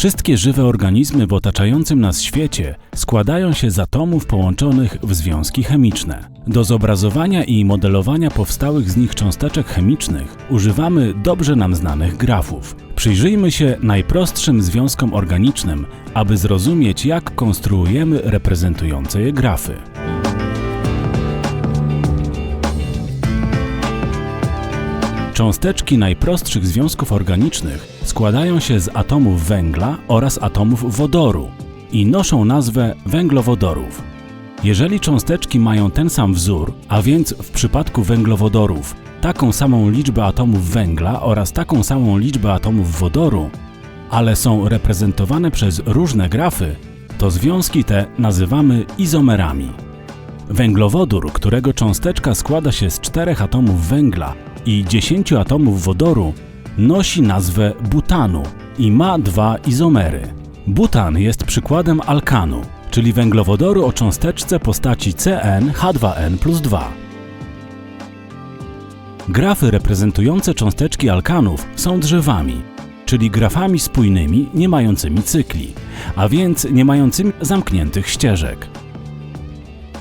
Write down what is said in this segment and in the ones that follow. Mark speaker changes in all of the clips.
Speaker 1: Wszystkie żywe organizmy w otaczającym nas świecie składają się z atomów połączonych w związki chemiczne. Do zobrazowania i modelowania powstałych z nich cząsteczek chemicznych używamy dobrze nam znanych grafów. Przyjrzyjmy się najprostszym związkom organicznym, aby zrozumieć, jak konstruujemy reprezentujące je grafy. Cząsteczki najprostszych związków organicznych składają się z atomów węgla oraz atomów wodoru i noszą nazwę węglowodorów. Jeżeli cząsteczki mają ten sam wzór, a więc w przypadku węglowodorów taką samą liczbę atomów węgla oraz taką samą liczbę atomów wodoru, ale są reprezentowane przez różne grafy, to związki te nazywamy izomerami. Węglowodór, którego cząsteczka składa się z czterech atomów węgla i 10 atomów wodoru, nosi nazwę butanu i ma dwa izomery. Butan jest przykładem alkanu, czyli węglowodoru o cząsteczce postaci CnH2n plus 2. Grafy reprezentujące cząsteczki alkanów są drzewami, czyli grafami spójnymi, nie mającymi cykli, a więc nie mającymi zamkniętych ścieżek.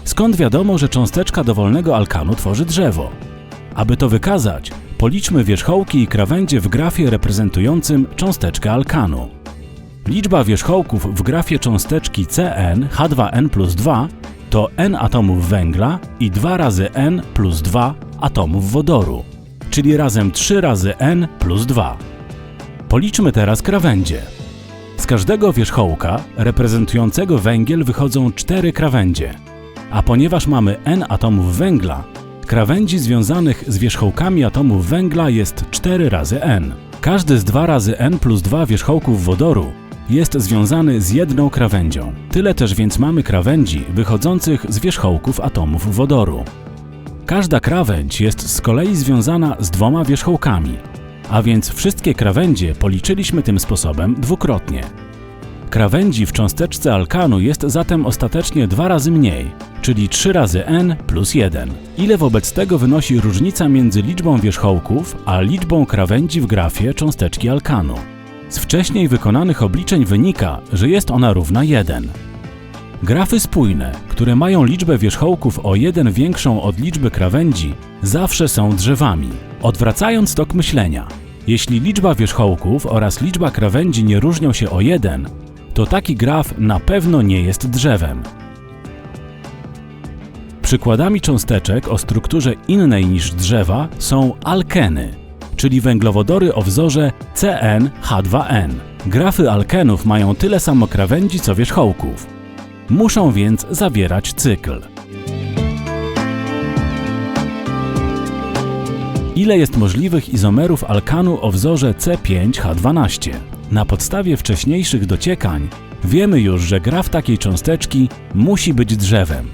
Speaker 1: Skąd wiadomo, że cząsteczka dowolnego alkanu tworzy drzewo? Aby to wykazać, policzmy wierzchołki i krawędzie w grafie reprezentującym cząsteczkę alkanu. Liczba wierzchołków w grafie cząsteczki Cn H2n plus 2 to n atomów węgla i 2 razy n plus 2 atomów wodoru, czyli razem 3 razy n plus 2. Policzmy teraz krawędzie. Z każdego wierzchołka reprezentującego węgiel wychodzą 4 krawędzie, a ponieważ mamy n atomów węgla, krawędzi związanych z wierzchołkami atomów węgla jest 4 razy n. Każdy z 2 razy n plus 2 wierzchołków wodoru jest związany z jedną krawędzią. Tyle też więc mamy krawędzi wychodzących z wierzchołków atomów wodoru. Każda krawędź jest z kolei związana z dwoma wierzchołkami, a więc wszystkie krawędzie policzyliśmy tym sposobem dwukrotnie. Krawędzi w cząsteczce alkanu jest zatem ostatecznie dwa razy mniej, czyli 3 razy n plus 1. Ile wobec tego wynosi różnica między liczbą wierzchołków a liczbą krawędzi w grafie cząsteczki alkanu? Z wcześniej wykonanych obliczeń wynika, że jest ona równa 1. Grafy spójne, które mają liczbę wierzchołków o 1 większą od liczby krawędzi, zawsze są drzewami. Odwracając tok myślenia, jeśli liczba wierzchołków oraz liczba krawędzi nie różnią się o 1, to taki graf na pewno nie jest drzewem. Przykładami cząsteczek o strukturze innej niż drzewa są alkeny, czyli węglowodory o wzorze CnH2n. Grafy alkenów mają tyle samo krawędzi co wierzchołków. Muszą więc zawierać cykl. Ile jest możliwych izomerów alkanu o wzorze C5H12? Na podstawie wcześniejszych dociekań wiemy już, że graf takiej cząsteczki musi być drzewem.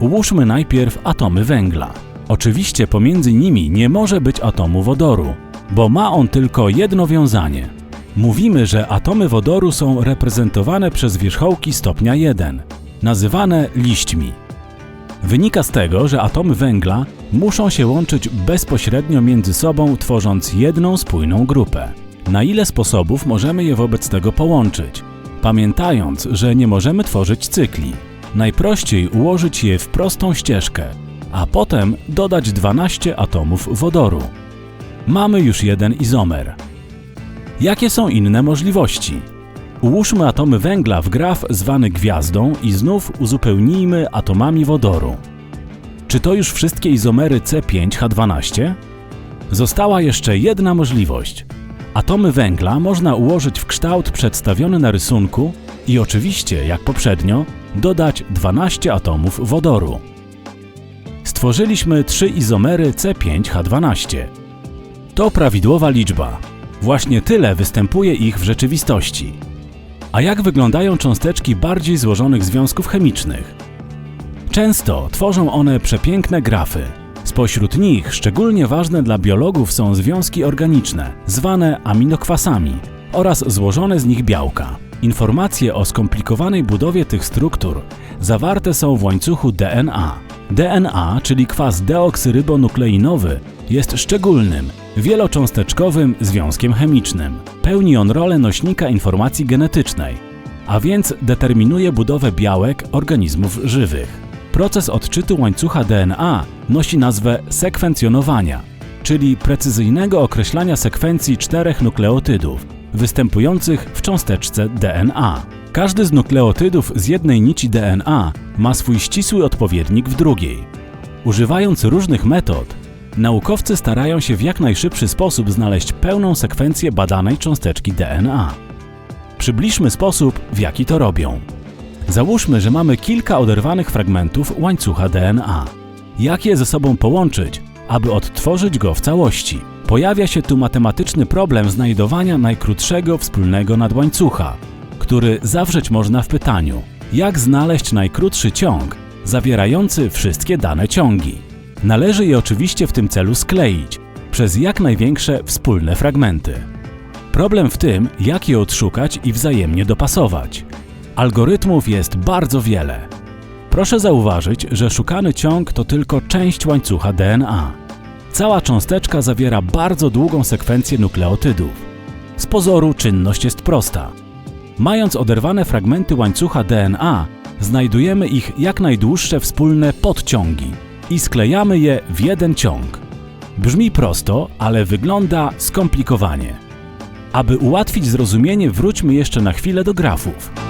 Speaker 1: Ułóżmy najpierw atomy węgla. Oczywiście pomiędzy nimi nie może być atomu wodoru, bo ma on tylko jedno wiązanie. Mówimy, że atomy wodoru są reprezentowane przez wierzchołki stopnia 1, nazywane liśćmi. Wynika z tego, że atomy węgla muszą się łączyć bezpośrednio między sobą, tworząc jedną spójną grupę. Na ile sposobów możemy je wobec tego połączyć? Pamiętając, że nie możemy tworzyć cykli. Najprościej ułożyć je w prostą ścieżkę, a potem dodać 12 atomów wodoru. Mamy już jeden izomer. Jakie są inne możliwości? Ułóżmy atomy węgla w graf zwany gwiazdą i znów uzupełnijmy atomami wodoru. Czy to już wszystkie izomery C5H12? Została jeszcze jedna możliwość. Atomy węgla można ułożyć w kształt przedstawiony na rysunku i oczywiście, jak poprzednio, dodać 12 atomów wodoru. Stworzyliśmy trzy izomery C5H12. To prawidłowa liczba. Właśnie tyle występuje ich w rzeczywistości. A jak wyglądają cząsteczki bardziej złożonych związków chemicznych? Często tworzą one przepiękne grafy. Spośród nich szczególnie ważne dla biologów są związki organiczne, zwane aminokwasami, oraz złożone z nich białka. Informacje o skomplikowanej budowie tych struktur zawarte są w łańcuchu DNA. DNA, czyli kwas deoksyrybonukleinowy, jest szczególnym, wielocząsteczkowym związkiem chemicznym. Pełni on rolę nośnika informacji genetycznej, a więc determinuje budowę białek organizmów żywych. Proces odczytu łańcucha DNA nosi nazwę sekwencjonowania, czyli precyzyjnego określania sekwencji czterech nukleotydów występujących w cząsteczce DNA. Każdy z nukleotydów z jednej nici DNA ma swój ścisły odpowiednik w drugiej. Używając różnych metod, naukowcy starają się w jak najszybszy sposób znaleźć pełną sekwencję badanej cząsteczki DNA. Przybliżmy sposób, w jaki to robią. Załóżmy, że mamy kilka oderwanych fragmentów łańcucha DNA. Jak je ze sobą połączyć, aby odtworzyć go w całości? Pojawia się tu matematyczny problem znajdowania najkrótszego wspólnego nadłańcucha, który zawrzeć można w pytaniu: jak znaleźć najkrótszy ciąg zawierający wszystkie dane ciągi? Należy je oczywiście w tym celu skleić przez jak największe wspólne fragmenty. Problem w tym, jak je odszukać i wzajemnie dopasować. Algorytmów jest bardzo wiele. Proszę zauważyć, że szukany ciąg to tylko część łańcucha DNA. Cała cząsteczka zawiera bardzo długą sekwencję nukleotydów. Z pozoru czynność jest prosta. Mając oderwane fragmenty łańcucha DNA, znajdujemy ich jak najdłuższe wspólne podciągi i sklejamy je w jeden ciąg. Brzmi prosto, ale wygląda skomplikowanie. Aby ułatwić zrozumienie, wróćmy jeszcze na chwilę do grafów.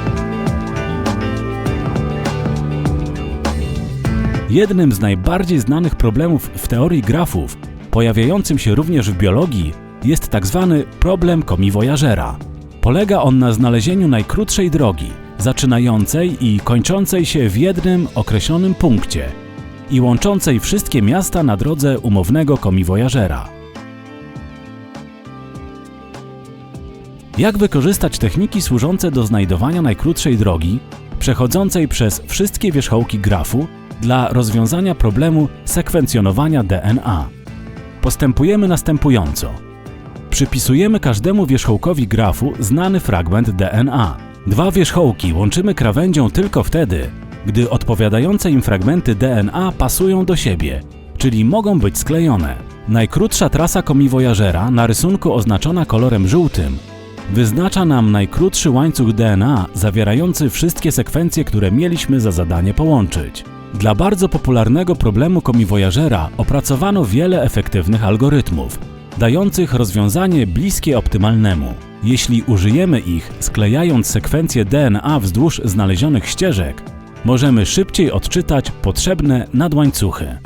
Speaker 1: Jednym z najbardziej znanych problemów w teorii grafów, pojawiającym się również w biologii, jest tak zwany problem komiwojażera. Polega on na znalezieniu najkrótszej drogi, zaczynającej i kończącej się w jednym określonym punkcie i łączącej wszystkie miasta na drodze umownego komiwojażera. Jak wykorzystać techniki służące do znajdowania najkrótszej drogi, przechodzącej przez wszystkie wierzchołki grafu dla rozwiązania problemu sekwencjonowania DNA? Postępujemy następująco. Przypisujemy każdemu wierzchołkowi grafu znany fragment DNA. Dwa wierzchołki łączymy krawędzią tylko wtedy, gdy odpowiadające im fragmenty DNA pasują do siebie, czyli mogą być sklejone. Najkrótsza trasa komiwojażera, na rysunku oznaczona kolorem żółtym, wyznacza nam najkrótszy łańcuch DNA zawierający wszystkie sekwencje, które mieliśmy za zadanie połączyć. Dla bardzo popularnego problemu komiwojażera opracowano wiele efektywnych algorytmów, dających rozwiązanie bliskie optymalnemu. Jeśli użyjemy ich sklejając sekwencje DNA wzdłuż znalezionych ścieżek, możemy szybciej odczytać potrzebne nadłańcuchy.